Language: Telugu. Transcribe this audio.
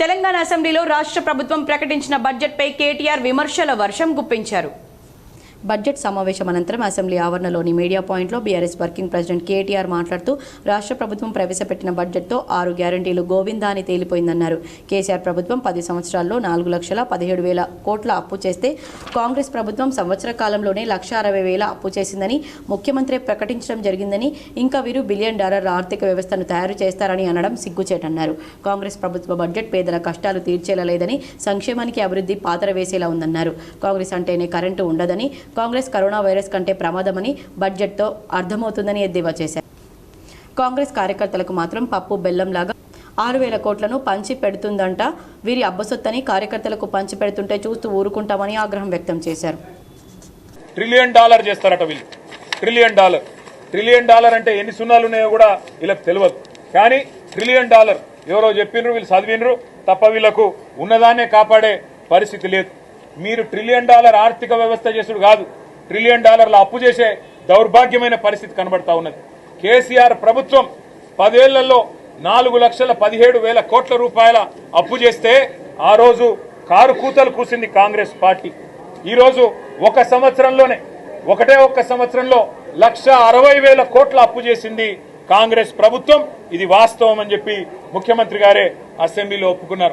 తెలంగాణ అసెంబ్లీలో రాష్ట్ర ప్రభుత్వం ప్రకటించిన బడ్జెట్పై కేటీఆర్ విమర్శల వర్షం గుప్పించారు. బడ్జెట్ సమావేశం అనంతరం అసెంబ్లీ ఆవరణలోని మీడియా పాయింట్లో బీఆర్ఎస్ వర్కింగ్ ప్రెసిడెంట్ కేటీఆర్ మాట్లాడుతూ రాష్ట్ర ప్రభుత్వం ప్రవేశపెట్టిన బడ్జెట్తో ఆరు గ్యారంటీలు గోవిందా అని తేలిపోయిందన్నారు. కేసీఆర్ ప్రభుత్వం పది సంవత్సరాల్లో నాలుగు లక్షల పదిహేడు వేల కోట్ల అప్పు చేస్తే కాంగ్రెస్ ప్రభుత్వం సంవత్సర కాలంలోనే లక్ష అరవై వేల అప్పు చేసిందని ముఖ్యమంత్రి ప్రకటించడం జరిగిందని ఇంకా వీరు బిలియన్ డాలర్ ఆర్థిక వ్యవస్థను తయారు చేస్తారని అనడం సిగ్గుచేటన్నారు. కాంగ్రెస్ ప్రభుత్వ బడ్జెట్ పేదల కష్టాలు తీర్చేలా లేదని సంక్షేమానికి అభివృద్ధి పాత్ర వేసేలా ఉందన్నారు. కాంగ్రెస్ అంటేనే కరెంటు ఉండదని కాంగ్రెస్ కరోనా వైరస్ కంటే ప్రమాదమని బడ్జెట్తో అర్థమవుతుందని ఎద్దేవా చేశారు. కాంగ్రెస్ కార్యకర్తలకు మాత్రం పప్పు బెల్లంలాగా ఆరు వేల కోట్లను పంచి పెడుతుందంట. వీరి అబ్బసొత్తని కార్యకర్తలకు పంచి పెడుతుంటే చూస్తూ ఊరుకుంటామని ఆగ్రహం వ్యక్తం చేశారు. ట్రిలియన్ డాలర్ చేస్తారట వీళ్ళు. Trillion dollar. ట్రిలియన్ డాలర్ అంటే ఎన్ని సున్నాలు ఉన్నాయో కూడా వీళ్ళకి తెలియదు కానీ ట్రిలియన్ డాలర్ ఎవరో చెప్పిండ్రు వీళ్ళు చదివినరు తప్ప వీళ్ళకు ఉన్నదాన్నే కాపాడే పరిస్థితి లేదు. మీరు ట్రిలియన్ డాలర్ ఆర్థిక వ్యవస్థ చేసుడు కాదు. ట్రిలియన్ డాలర్ల అప్పు చేసే దౌర్భాగ్యమైన పరిస్థితి కనబడతా ఉన్నది. కేసీఆర్ ప్రభుత్వం పదేళ్ళలో నాలుగు లక్షల పదిహేడు వేల కోట్ల రూపాయల అప్పు చేస్తే ఆ రోజు కారు కూతలు కూసింది కాంగ్రెస్ పార్టీ. ఈ రోజు ఒక సంవత్సరంలోనే ఒకటే ఒక్క సంవత్సరంలో లక్ష అరవై వేల కోట్ల అప్పు చేసింది కాంగ్రెస్ ప్రభుత్వం. ఇది వాస్తవం అని చెప్పి ముఖ్యమంత్రి గారే అసెంబ్లీలో ఒప్పుకున్నారు.